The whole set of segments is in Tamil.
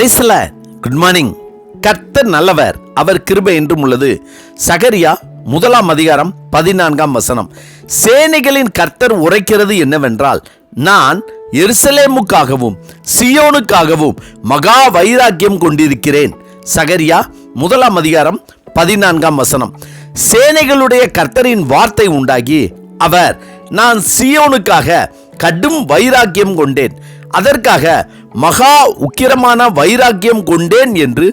பிரைஸ்ல குட் மார்னிங் கர்த்தர் நல்லவர் அவர் கிருபை என்றும் உள்ளது. சகரியா முதலாம் அதிகாரம் பதினான்காம் வசனம். சேனைகளின் கர்த்தர் உரைக்கிறது என்னவென்றால் நான் எருசலேமுக்காகவும் சியோனுக்காகவும் மகா வைராக்கியம் கொண்டிருக்கிறேன். சகரியா முதலாம் அதிகாரம் பதினான்காம் வசனம். சேனைகளுடைய கர்த்தரின் வார்த்தை உண்டாகி அவர் நான் சியோனுக்காக கடும் வைராக்கியம் கொண்டேன். அதற்காக மகா உக்கிரமான வைராக்கியம் கொண்டேன் என்று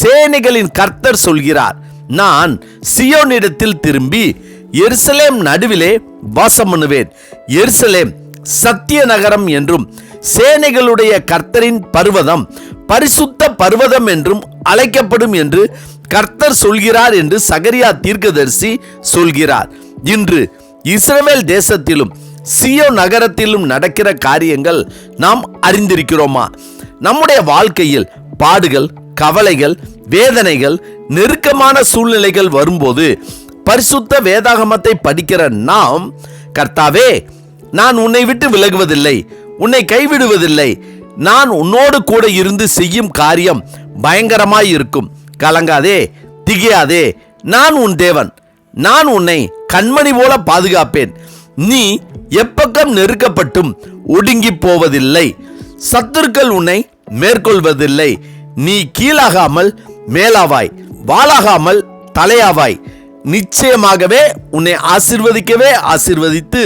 சேனைகளின் கர்த்தர் சொல்கிறார். நான் சியோனிடத்தில் திரும்பி எருசலேம் நடுவிலே வாசம் பண்ணுவேன் எருசலேம் சத்திய நகரம் என்றும் சேனைகளுடைய கர்த்தரின் பர்வதம் பரிசுத்த பர்வதம் என்றும் அழைக்கப்படும் என்று கர்த்தர் சொல்கிறார் என்று சகரியா தீர்க்கதரிசி சொல்கிறார். இன்று இஸ்ரேல் தேசத்திலும் சியோ நகரத்திலும் நடக்கிற காரியங்கள் நாம் அறிந்திருக்கிறோமா? நம்முடைய வாழ்க்கையில் பாடுகள் கவலைகள் வேதனைகள் நெருக்கமான சூழ்நிலைகள் வரும்போது பரிசுத்த வேதாகமத்தை படிக்கிற நாம் கர்த்தாவே நான் உன்னை விட்டு விலகுவதில்லை உன்னை கைவிடுவதில்லை நான் உன்னோடு கூட இருந்து செய்யும் காரியம் பயங்கரமாய் இருக்கும். கலங்காதே திகையாதே நான் உன் தேவன் நான் உன்னை கண்மணி போல பாதுகாப்பேன். நீ எப்பக்கம் நெருக்கப்பட்டும் ஒடுங்கி போவதில்லை. சத்துருக்கள் உன்னை மேற்கொள்வதில்லை. நீ கீழாகாமல் மேலாவாய் வாளாகாமல் தலையாவாய். நிச்சயமாகவே உன்னை ஆசிர்வதிக்கவே ஆசிர்வதித்து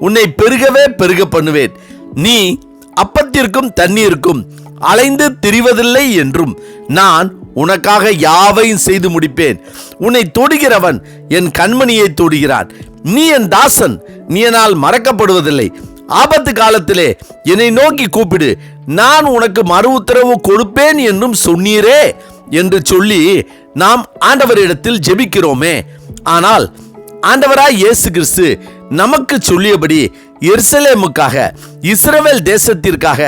உன்னை பெருகவே பெருக பண்ணுவேன். நீ அப்பத்திற்கும் தண்ணீருக்கும் அலைந்து திரிவதில்லை என்றும் நான் உனக்காக யாவையும் செய்து முடிப்பேன். உன்னை தொடுகிறவன் என் கண்மணியை தொடுகிறான். நீ என் தாசன் நீ என்னால் மறக்கப்படுவதில்லை. ஆபத்து காலத்திலே என்னை நோக்கி கூப்பிடு. நான் உனக்கு மறு உத்தரவு கொடுப்பேன் என்றும் சொன்னீரே என்று சொல்லி நாம் ஆண்டவரிடத்தில் ஜெபிக்கிறோமே. ஆனால் ஆண்டவராய் இயேசு கிறிஸ்து நமக்கு சொல்லியபடி எருசலேமுக்காக இஸ்ரவேல் தேசத்திற்காக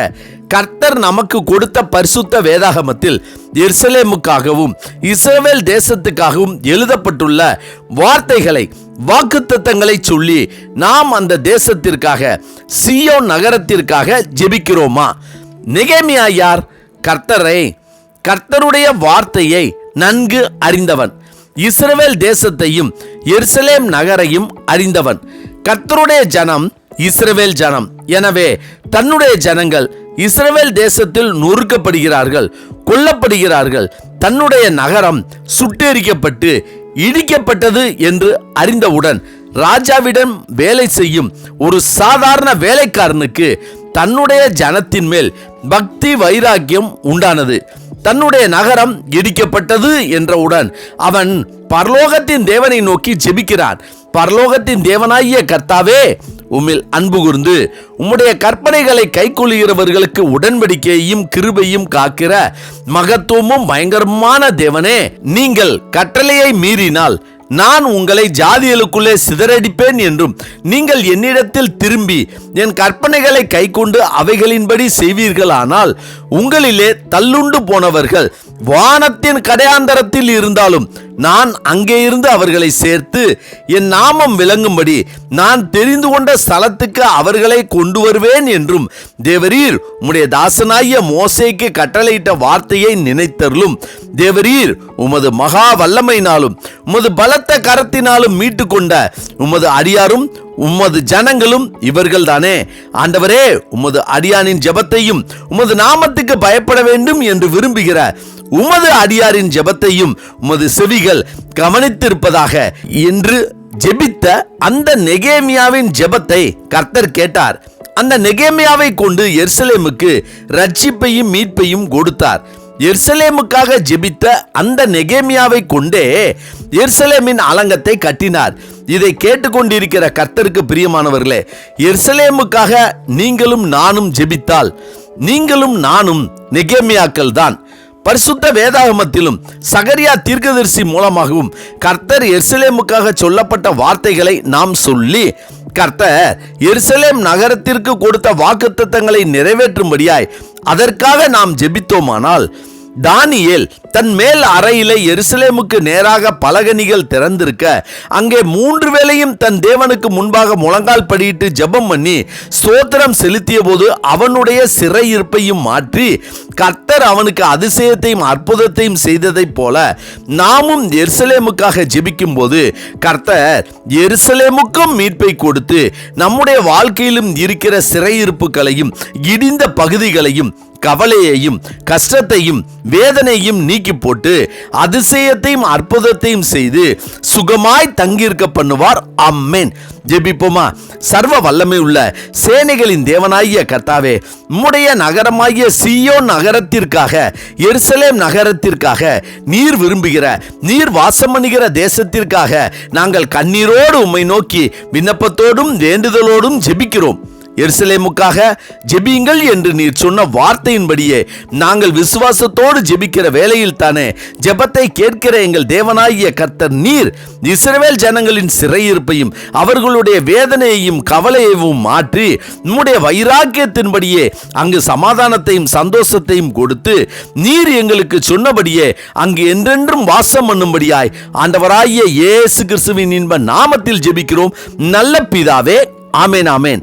கர்த்தர் நமக்கு கொடுத்த பரிசுத்த வேதாகமத்தில் எருசலேமுக்காகவும் இஸ்ரவேல் தேசத்துக்காகவும் எழுதப்பட்டுள்ள வார்த்தைகளை வாக்குத்தத்தங்களை சொல்லி நாம் அந்த தேசத்திற்காக சியோ நகரத்திற்காக ஜெபிக்கிறோமா? நெகேமியா யார்? கர்த்தரை கர்த்தருடைய வார்த்தையை நன்கு அறிந்தவன். இஸ்ரவேல் தேசத்தையும் எருசலேம் நகரையும் அறிந்தவன். கர்த்தருடைய ஜனம் இஸ்ரவேல் ஜனம். எனவே தன்னுடைய ஜனங்கள் இஸ்ரேல் தேசத்தில் நொறுக்கப்படுகிறார்கள் கொல்லப்படுகிறார்கள். தன்னுடைய நகரம் சுட்டெரிக்கப்பட்டு இடிக்கப்பட்டது என்று அறிந்தவுடன் ராஜாவிடம் வேலை செய்யும் ஒரு சாதாரண வேலைக்காரனுக்கு தன்னுடைய ஜனத்தின் மேல் பக்தி வைராக்கியம் உண்டானது. தன்னுடைய நகரம் இடிக்கப்பட்டது என்றவுடன் அவன் பரலோகத்தின் தேவனை நோக்கி ஜெபிக்கிறான். பரலோகத்தின் தேவனாகிய கர்த்தாவே உம்மில் அன்பு கூர்ந்து உம்முடைய கற்பனைகளை கைக்கொள்கிறவர்களுக்கு உடன்படிக்கையையும் கிருபையும் காக்கிற மகத்துவமும் பயங்கரமான தேவனே நீங்கள் கட்டளையை மீறினால் நான் உங்களை ஜாதிகளுக்குள்ளே சிதறடிப்பேன் என்றும் நீங்கள் என்னிடத்தில் திரும்பி என் கற்பனைகளை கைக்கொண்டு அவைகளின்படி செய்வீர்களானால் உங்களிலே தள்ளுண்டு போனவர்கள் வானத்தின் கடையாந்தரத்தில் இருந்தாலும் நான் அங்கே இருந்து அவர்களை சேர்த்து என் நாமம் விளங்கும்படி நான் தெரிந்து கொண்ட ஸ்தலத்துக்கு அவர்களை கொண்டு வருவேன் என்றும் தேவரீர் உம்முடைய தாசனாகிய மோசைக்கு கட்டளையிட்ட வார்த்தையை நினைத்தருளும். தேவரீர் உமது மகா வல்லமையினாலும் உமது பலத்த கரத்தினாலும் மீட்டு கொண்ட உமது அடியாரும் உமது ஜனங்களும் இவர்கள் தானே ஆண்டவரே உமது அடியானின் ஜெபத்தையும் உமது நாமத்துக்கு பயப்பட வேண்டும் என்று விரும்புகிற உமது அடியாரின் ஜெபத்தையும் உமது செவிகள் கவனித்திருப்பதாக என்று ஜெபித்த அந்த நெகேமியாவின் ஜெபத்தை கர்த்தர் கேட்டார். அந்த நெகேமியாவை கொண்டு எர்சலேமுக்கு ரட்சிப்பையும் மீட்பையும் கொடுத்தார். எர்சலேமுக்காக ஜெபித்த அந்த நெகேமியாவை கொண்டே எர்சலேமின் அலங்கத்தை கட்டினார். இதை கேட்டுக்கொண்டிருக்கிற கர்த்தருக்கு பிரியமானவர்களே எர்சலேமுக்காக நீங்களும் நானும் ஜெபித்தால் நீங்களும் நானும் நெகேமியாக்கள் தான் பரிசுத்த வேதாகமத்திலும் சகரியா தீர்க்கதரிசி மூலமாகவும் கர்த்தர் எருசலேமுக்காக சொல்லப்பட்ட வார்த்தைகளை நாம் சொல்லி கர்த்தர் எருசலேம் நகரத்திற்கு கொடுத்த வாக்குத்தத்தங்களை நிறைவேற்றும்படியாய் அதற்காக நாம் ஜெபித்தோமானால் தானியேல் தன் மேல் அறையிலே எருசலேமுக்கு நேராக பலகனிகள் திறந்திருக்க அங்கே மூன்று வேளையும் தன் தேவனுக்கு முன்பாக முழங்கால் படியிட்டு ஜெபம் பண்ணி ஸ்தோத்திரம் செலுத்திய போது அவனுடைய சிறையிருப்பையும் மாற்றி கர்த்தர் அவனுக்கு அதிசயத்தையும் அற்புதத்தையும் செய்ததைப் போல நாமும் எருசலேமுக்காக ஜெபிக்கும் போது கர்த்தர் எருசலேமுக்கும் மீட்பை கொடுத்து நம்முடைய வாழ்க்கையிலும் இருக்கிற சிறையிருப்புகளையும் இடிந்த பகுதிகளையும் கவலையையும் கஷ்டத்தையும் வேதனையும் நீக்கி போட்டு அதிசயத்தையும் அற்புதத்தையும் செய்து சுகமாய் தங்கியிருக்க பண்ணுவார் அம்மேன் ஜெபிப்போமா? சர்வ வல்லமை உள்ள சேனைகளின் தேவனாகிய கர்த்தாவே உம்முடைய நகரமாகிய சியோ நகரத்திற்காக எருசலேம் நகரத்திற்காக நீர் விரும்புகிற நீர் வாசம் தேசத்திற்காக நாங்கள் கண்ணீரோடு உம்மை நோக்கி விண்ணப்பத்தோடும் வேண்டுதலோடும் ஜெபிக்கிறோம். எருசலேமுக்காக ஜெபியுங்கள் என்று நீர் சொன்ன வார்த்தையின்படியே நாங்கள் விசுவாசத்தோடு ஜெபிக்கிற வேளையில் தானே ஜெபத்தை கேட்கிற எங்கள் தேவனாகிய கர்த்தர் நீர் இஸ்ரவேல் ஜனங்களின் சிறையிருப்பையும் அவர்களுடைய வேதனையையும் கவலையையும் மாற்றி உம்முடைய வைராக்கியத்தின்படியே அங்கு சமாதானத்தையும் சந்தோஷத்தையும் கொடுத்து நீர் எங்களுக்கு சொன்னபடியே அங்கு என்றென்றும் வாசம் பண்ணும்படியாய் ஆண்டவராகிய இயேசு கிறிஸ்துவின் இன்ப நாமத்தில் ஜெபிக்கிறோம். நல்ல பிதாவே ஆமேன் ஆமேன்.